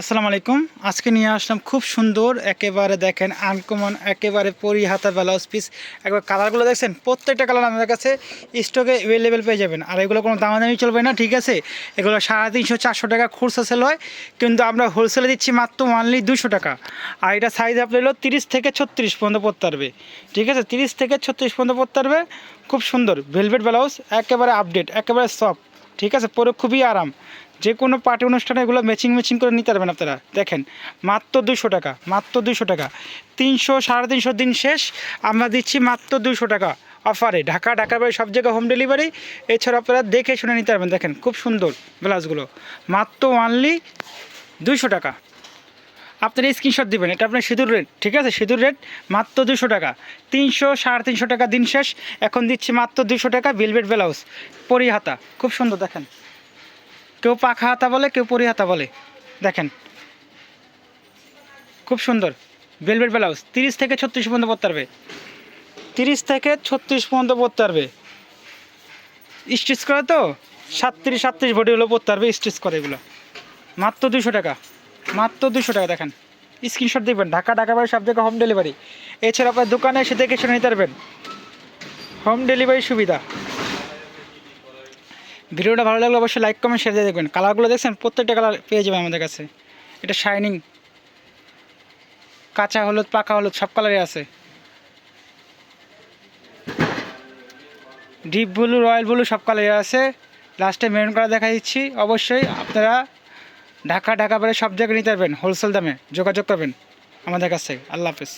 আসসালামু আলাইকুম। আজকে নিয়ে আসলাম খুব সুন্দর, একেবারে দেখেন আনকমন, একেবারে পরি হাতা ব্লাউজ পিস একবার কালারগুলো দেখছেন, প্রত্যেকটা কালার আমাদের কাছে স্টকে অ্যাভেলেবেল পেয়ে যাবেন। আর এগুলো কোনো দামাদামি চলবে না, ঠিক আছে? এগুলো সাড়ে তিনশো, চারশো টাকা খুচরা সেল হয়, কিন্তু আমরা হোলসেলে দিচ্ছি মাত্র ওয়ানলি দুশো টাকা। আর এটা সাইজ আপনার হলো তিরিশ থেকে ছত্রিশ পর্যন্ত পড়তে পারবে ঠিক আছে? তিরিশ থেকে ছত্রিশ পর্যন্ত পড়তে পারবে খুব সুন্দর ভেলভেট ব্লাউজ, একেবারে আপডেট একেবারে সফট ঠিক আছে? পরে খুবই আরাম। যে কোনো পার্টি অনুষ্ঠানে এগুলো ম্যাচিং ম্যাচিং করে নিতে পারবেন আপনারা। দেখেন, মাত্র দুশো টাকা, মাত্র দুশো টাকা। তিনশো, সাড়ে তিনশো দিন শেষ, আমরা দিচ্ছি মাত্র দুশো টাকা অফারে। ঢাকা, ঢাকার বাইরে সব জায়গায় হোম ডেলিভারি এছাড়া আপনারা দেখে শুনে নিতে পারবেন। দেখেন, খুব সুন্দর ব্লাউজগুলো মাত্র ওয়ানলি দুশো টাকা। আপনার স্ক্রিনশট দিবেন। এটা আপনার সিঁদুর রেট, ঠিক আছে? সিঁদুর রেট মাত্র দুশো টাকা। তিনশো, সাড়ে তিনশো টাকা দিন শেষ। এখন দিচ্ছি মাত্র দুশো টাকা বেলভেট ব্লাউজ পরি হাতা। খুব সুন্দর, দেখেন। কেউ পাখা হাতা বলে, কেউ পরি হাতা বলে। দেখেন। খুব সুন্দর। বেলভেট ব্লাউজ তিরিশ থেকে ছত্রিশ পর্যন্ত পড়তে পারবে। তিরিশ থেকে ছত্রিশ পর্যন্ত পড়তে পারবে। স্টিচ করে তো? সাতত্রিশ সাতত্রিশ বডি পড়তে পারবে স্টিচ করে এগুলো। মাত্র দুশো টাকা। মাত্র দুশো টাকা দেখেন। স্ক্রিনশট দেখবেন ঢাকা ঢাকা বাড়ি সব জায়গায় হোম ডেলিভারি এছাড়া আপনার দোকানে এসে দেখে শুনে নিতে পারবেন। হোম ডেলিভারি সুবিধা। ভিডিওটা ভালো লাগলে অবশ্যই লাইক কমেন্ট শেয়ার দিয়ে দেখবেন। কালারগুলো দেখছেন, প্রত্যেকটা কালার পেয়ে যাবেন আমাদের কাছে। এটা শাইনিং কাঁচা হলুদ, পাকা হলুদ, সব কালারই আছে। ডিপ ব্লু রয়্যাল ব্লু সব কালারই আছে। লাস্টে মেরুন কালার দেখা দিচ্ছি অবশ্যই আপনারা ঢাকা ঢাকা বাইরে সব জায়গায় নিতে পারবেন হোলসেল দামে যোগাযোগ করবেন। আমাদের কাছে আল্লাহ হাফেজ।